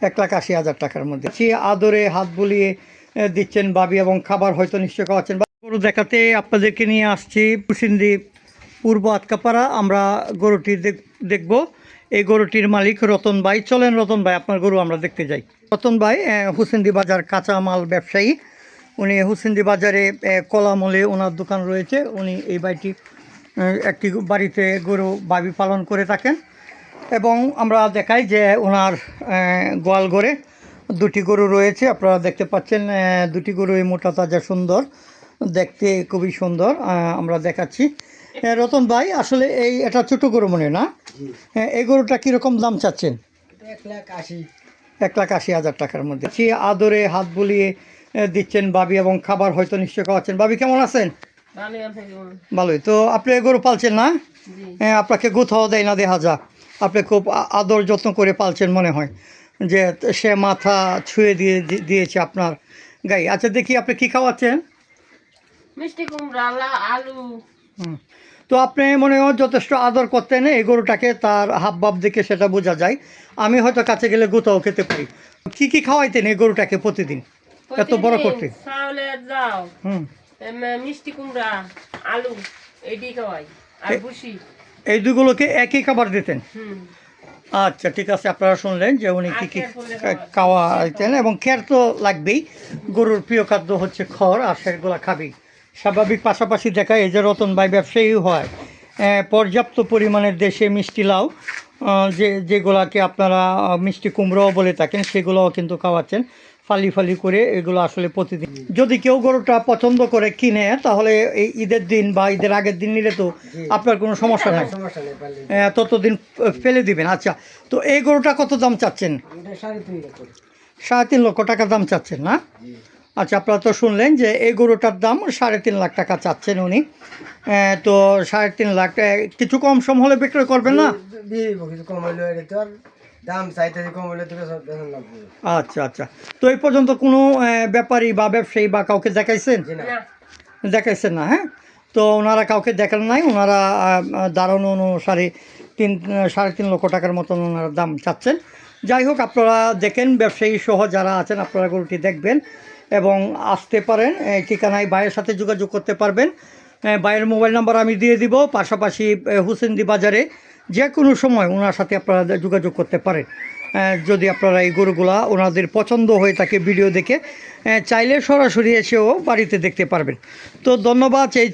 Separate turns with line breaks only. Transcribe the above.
এক
লাখ আশি। হাজার টাকার মধ্যে। সে আদরে হাত বুলিয়ে দিচ্ছেন বাবি এবং খাবার হয়তো নিশ্চয় খাওয়াচ্ছেন। গরু দেখাতে আপনাদেরকে নিয়ে আসছি কুসিন্দি পূর্ব আতকাপাড়া আমরা গরুটি দেখ- দেখব। এই গরুটির মালিক রতন ভাই। চলেন রতন ভাই, আপনার গরু আমরা দেখতে যাই। রতন ভাই হুসেন্দি বাজার কাঁচামাল ব্যবসায়ী। উনি হুসেন্দি বাজারে কলামলে ওনার দোকান রয়েছে। উনি এই বাড়িটি একটি বাড়িতে গরু বাবি পালন করে থাকেন। এবং আমরা দেখাই যে ওনার গোয়াল ঘরে দুটি গরু রয়েছে। আপনারা দেখতে পাচ্ছেন দুটি গরু এই মোটা তাজা সুন্দর দেখতে খুবই সুন্দর। আমরা দেখাচ্ছি। রতন ভাই আসলে এই এটা ছোট গরু মনে না? এই গরুটা কীরকম দাম চাচ্ছেন?
এক লাখ আশি।
এক লাখ আশি হাজার টাকার মধ্যে। সে আদরে হাত বুলিয়ে দিচ্ছেন বাবি এবং খাবার হয়তো নিশ্চয় খাওয়াচ্ছেন। বাবি কেমন আছেন? ভালোই তো আপনি এই গরু পালছেন না? আপনাকে কোথাও দেয় না দেখা যা আপনি খুব আদর যত্ন করে পালছেন মনে হয় যে সে মাথা ছুঁয়ে দিয়ে দিয়েছে আপনার গাই আচ্ছা দেখি আপনি কি খাওয়াচ্ছেন?
মিষ্টি কুমড়া আলু।
তো আপনি মনে হয় যথেষ্ট আদর করতেন এই গরুটাকে তার হাব ভাব দেখে সেটা বোঝা যায়। আমি হয়তো কাছে গেলে গোথাও খেতে পারি। কি কি খাওয়াইতেন এই গরুটাকে প্রতিদিন? এত বড় করতে।
মিষ্টি কুমড়া আলু এডি খাওয়াই। আর
এই দুগুলোকে একই খাবার দিতেন। আচ্ছা ঠিক আছে আপনারা শুনলেন যে উনি কী কী খাওয়া খাওয়াইতেন এবং খের তো লাগবেই। গরুর প্রিয় খাদ্য হচ্ছে খড় আর সেগুলো খাবেই স্বাভাবিক পাশাপাশি দেখা এই যে রতন ভাই ব্যবসায়ী হয়। পর্যাপ্ত পরিমাণের দেশে মিষ্টি লাউ যে যেগুলাকে আপনারা মিষ্টি কুমড়োও বলে থাকেন সেগুলোও কিন্তু খাওয়াচ্ছেন। ফালি ফালি করে এগুলো আসলে প্রতিদিন। যদি কেউ গরুটা পছন্দ করে কিনে তাহলে এই ঈদের দিন বা ঈদের আগের দিন নিলে তো আপনার কোনো সমস্যা নাই।
সমস্যা নেই
ততদিন ফেলে দিবেন। আচ্ছা তো এই গরুটা কত দাম চাচ্ছেন?
সাড়ে তিন লক্ষ।
সাড়ে তিন লক্ষ টাকা দাম চাচ্ছেন না? আচ্ছা আপনারা তো শুনলেন যে এই গরুটার দাম সাড়ে তিন লাখ টাকা চাচ্ছেন উনি। তো সাড়ে তিন লাখ কিছু কম সম হলে বিক্রয় করবেন না?
দাম চাইতে কম হইলে তো বেতন বেতন
আচ্ছা আচ্ছা। তো এই পর্যন্ত কোনো ব্যাপারী বা ব্যবসায়ী বা কাউকে দেখাইছেন? দেখাইছেন না হ্যাঁ? তো ওনারা কাউকে দেখান নাই ওনারা দাঁড়ানো অনুসারে তিন সাড়ে তিন লক্ষ টাকার মতন ওনারা দাম চাচ্ছেন। যাই হোক আপনারা দেখেন ব্যবসায়ী সহ যারা আছেন আপনারা গরুটি দেখবেন এবং আসতে পারেন ঠিকানায় ভাইয়ের সাথে যোগাযোগ করতে পারবেন। ভাইয়ের মোবাইল নাম্বার আমি দিয়ে দিব পাশাপাশি হুসেন্দি বাজারে যে কোনো সময় ওনার সাথে আপনারা যোগাযোগ করতে পারেন। যদি আপনারা এই গরুগুলা ওনাদের পছন্দ হয়ে থাকে ভিডিও দেখে চাইলে সরাসরি এসেও বাড়িতে দেখতে পারবেন। তো ধন্যবাদ, এই